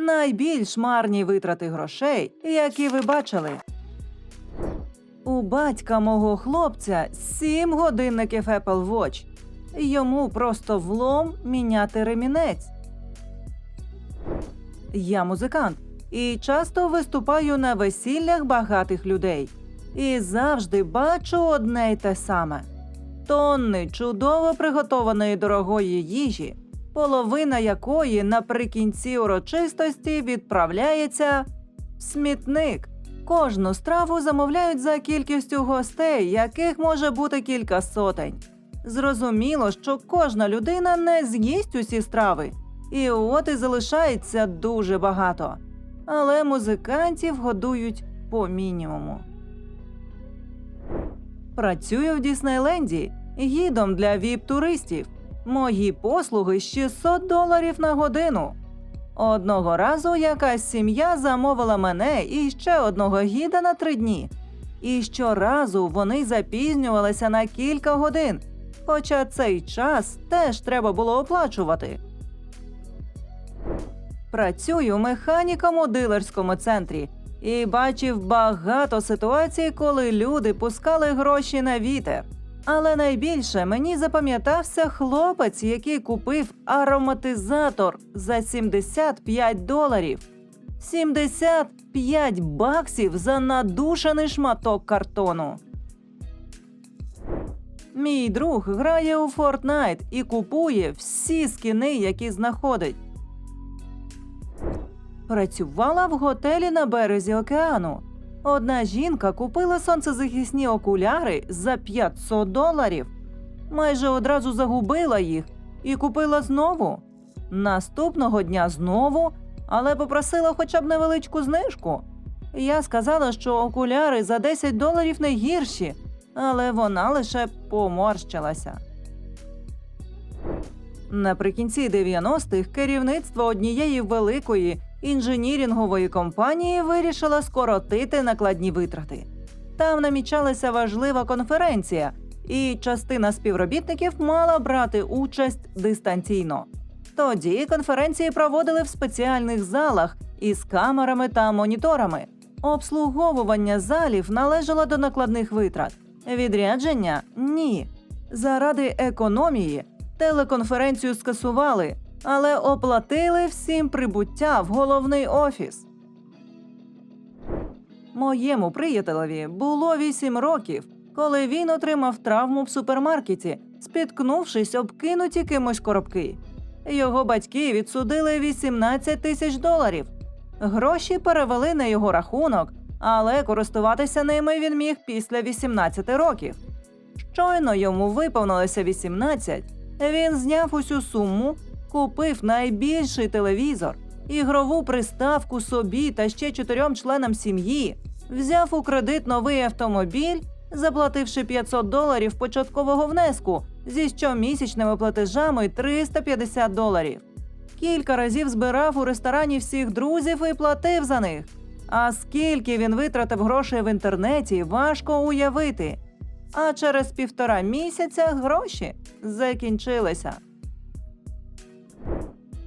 найбільш марні витрати грошей, які ви бачили. У батька мого хлопця сім годинників Apple Watch. Йому просто влом міняти ремінець. Я музикант і часто виступаю на весіллях багатих людей. І завжди бачу одне й те саме: тонни чудово приготованої дорогої їжі, половина якої наприкінці урочистості відправляється в смітник. Кожну страву замовляють за кількістю гостей, яких може бути кілька сотень. Зрозуміло, що кожна людина не з'їсть усі страви, і от і залишається дуже багато. Але музикантів годують по мінімуму. Працюю в Діснейленді гідом для віп-туристів. Мої послуги 600 доларів на годину. Одного разу якась сім'я замовила мене і ще одного гіда на три дні. І щоразу вони запізнювалися на кілька годин, хоча цей час теж треба було оплачувати. Працюю механіком у дилерському центрі і бачив багато ситуацій, коли люди пускали гроші на вітер. Але найбільше мені запам'ятався хлопець, який купив ароматизатор за 75 доларів. 75 баксів за надушений шматок картону. Мій друг грає у Fortnite і купує всі скини, які знаходить. Працювала в готелі на березі океану. Одна жінка купила сонцезахисні окуляри за 500 доларів. Майже одразу загубила їх і купила знову. Наступного дня знову, але попросила хоча б невеличку знижку. Я сказала, що окуляри за 10 доларів не гірші, але вона лише поморщилася. Наприкінці 90-х керівництво однієї великої інженірінгової компанії вирішило скоротити накладні витрати. Там намічалася важлива конференція, і частина співробітників мала брати участь дистанційно. Тоді конференції проводили в спеціальних залах із камерами та моніторами. Обслуговування залів належало до накладних витрат. Відрядження ні. Заради економії телеконференцію скасували, але оплатили всім прибуття в головний офіс. Моєму приятелеві було 8 років, коли він отримав травму в супермаркеті, спіткнувшись об кинуті кимось коробки. Його батьки відсудили 18 тисяч доларів. Гроші перевели на його рахунок, але користуватися ними він міг після 18 років. Щойно йому виповнилося 18, він зняв усю суму, купив найбільший телевізор, ігрову приставку собі та ще чотирьом членам сім'ї, взяв у кредит новий автомобіль, заплативши 500 доларів початкового внеску зі щомісячними платежами 350 доларів. Кілька разів збирав у ресторані всіх друзів і платив за них. А скільки він витратив грошей в інтернеті, важко уявити. А через півтора місяця гроші закінчилися.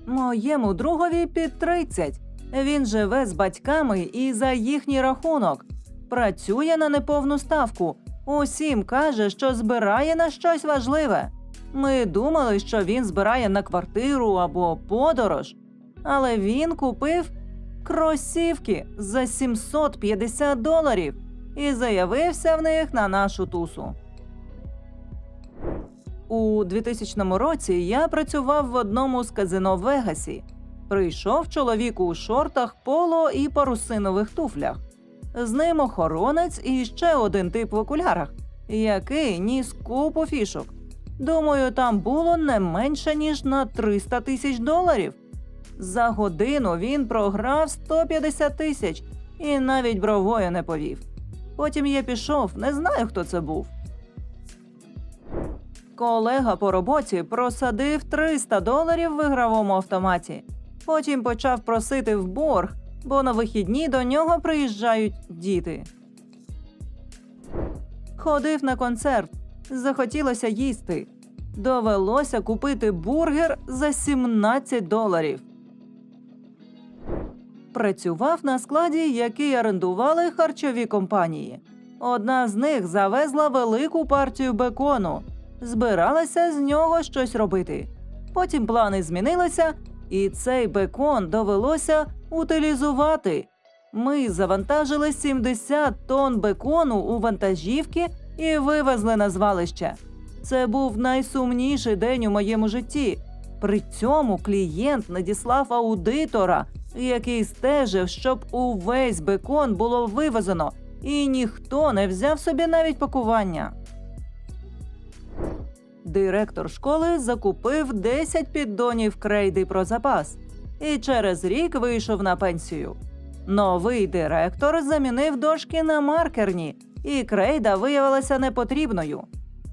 Моєму другові під 30. Він живе з батьками і за їхній рахунок. Працює на неповну ставку. Усім каже, що збирає на щось важливе. Ми думали, що він збирає на квартиру або подорож, але він купив кросівки за 750 доларів і заявився в них на нашу тусу. У 2000 році я працював в одному з казино в Вегасі. Прийшов чоловік у шортах, поло і парусинових туфлях. З ним охоронець і ще один тип в окулярах, який ніс купу фішок. Думаю, там було не менше ніж на 300 тисяч доларів. За годину він програв 150 тисяч і навіть бровою не повів. Потім я пішов, не знаю, хто це був. Колега по роботі просадив 300 доларів в ігровому автоматі. Потім почав просити в борг, бо на вихідні до нього приїжджають діти. Ходив на концерт, захотілося їсти. Довелося купити бургер за 17 доларів. Працював на складі, який орендували харчові компанії. Одна з них завезла велику партію бекону, збиралася з нього щось робити. Потім плани змінилися, і цей бекон довелося утилізувати. Ми завантажили 70 тонн бекону у вантажівки і вивезли на звалище. Це був найсумніший день у моєму житті. При цьому клієнт надіслав аудитора, який стежив, щоб увесь бекон було вивезено, і ніхто не взяв собі навіть пакування. Директор школи закупив 10 піддонів крейди про запас і через рік вийшов на пенсію. Новий директор замінив дошки на маркерні, і крейда виявилася непотрібною.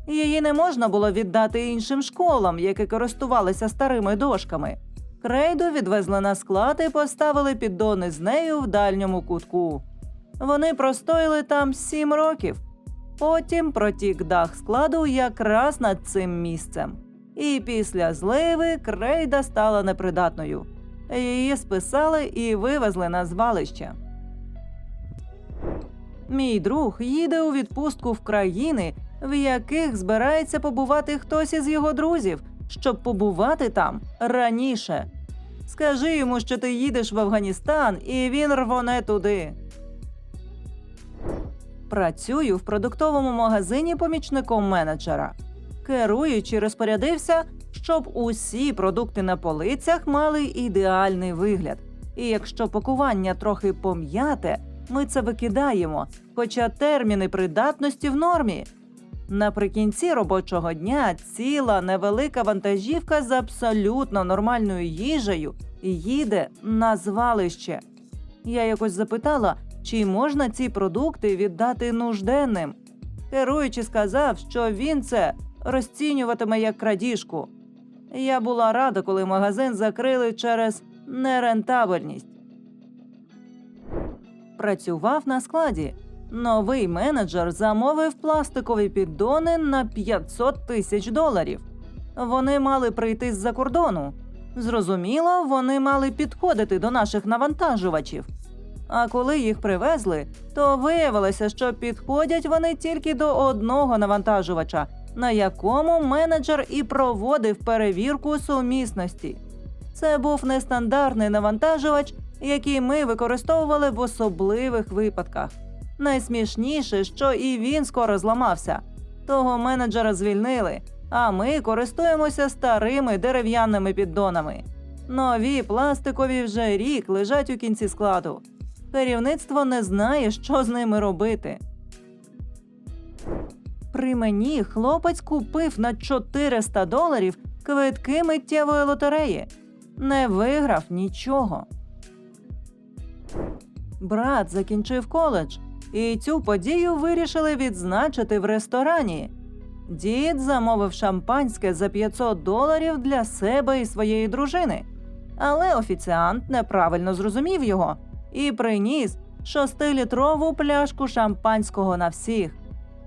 Її не можна було віддати іншим школам, які користувалися старими дошками. Крейду відвезли на склад і поставили піддони з нею в дальньому кутку. Вони простояли там сім років. Потім протік дах складу якраз над цим місцем. І після зливи крейда стала непридатною. Її списали і вивезли на звалище. Мій друг їде у відпустку в країни, в яких збирається побувати хтось із його друзів, щоб побувати там раніше. Скажи йому, що ти їдеш в Афганістан, і він рвоне туди. Працюю в продуктовому магазині помічником менеджера. Керуючий розпорядився, щоб усі продукти на полицях мали ідеальний вигляд. І якщо пакування трохи пом'яте, ми це викидаємо, хоча терміни придатності в нормі. Наприкінці робочого дня ціла невелика вантажівка з абсолютно нормальною їжею їде на звалище. Я якось запитала, чи можна ці продукти віддати нужденним. Керуючий сказав, що він це розцінюватиме як крадіжку. Я була рада, коли магазин закрили через нерентабельність. Працював на складі. Новий менеджер замовив пластикові піддони на 500 тисяч доларів. Вони мали прийти з-за кордону. Зрозуміло, вони мали підходити до наших навантажувачів. А коли їх привезли, то виявилося, що підходять вони тільки до одного навантажувача, на якому менеджер і проводив перевірку сумісності. Це був нестандартний навантажувач, який ми використовували в особливих випадках. Найсмішніше, що і він скоро зламався. Того менеджера звільнили, а ми користуємося старими дерев'яними піддонами. Нові пластикові вже рік лежать у кінці складу. Керівництво не знає, що з ними робити. При мені хлопець купив на 400 доларів квитки миттєвої лотереї. Не виграв нічого. Брат закінчив коледж, і цю подію вирішили відзначити в ресторані. Дід замовив шампанське за 500 доларів для себе і своєї дружини. Але офіціант неправильно зрозумів його і приніс шостилітрову пляшку шампанського на всіх.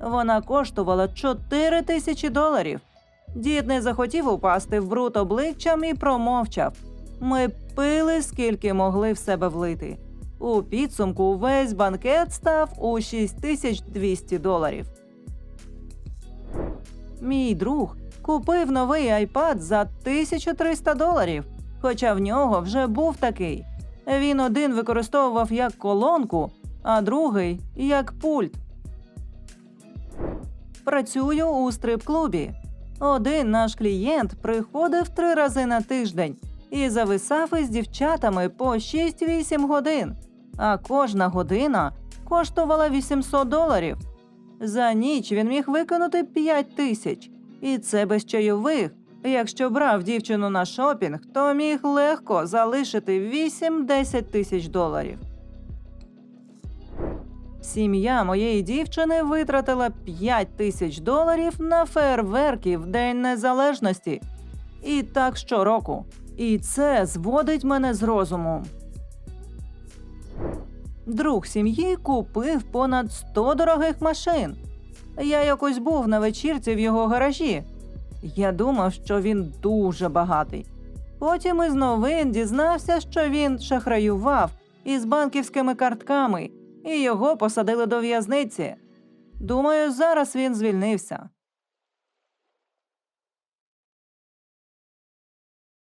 Вона коштувала 4 тисячі доларів. Дід не захотів упасти в бруд обличчям і промовчав. Ми пили скільки могли в себе влити. У підсумку весь банкет став у 6200 доларів. Мій друг купив новий iPad за 1300 доларів, хоча в нього вже був такий. Він один використовував як колонку, а другий як пульт. Працюю у стрип-клубі. Один наш клієнт приходив три рази на тиждень і зависав із дівчатами по 6-8 годин, а кожна година коштувала 800 доларів. За ніч він міг виконати 5 тисяч, і це без чайових. Якщо брав дівчину на шопінг, то міг легко залишити 8-10 тисяч доларів. Сім'я моєї дівчини витратила 5 тисяч доларів на фейерверки в День Незалежності. І так щороку. І це зводить мене з розуму. Друг сім'ї купив понад 100 дорогих машин. Я якось був на вечірці в його гаражі. Я думав, що він дуже багатий. Потім із новин дізнався, що він шахраював із банківськими картками і його посадили до в'язниці. Думаю, зараз він звільнився.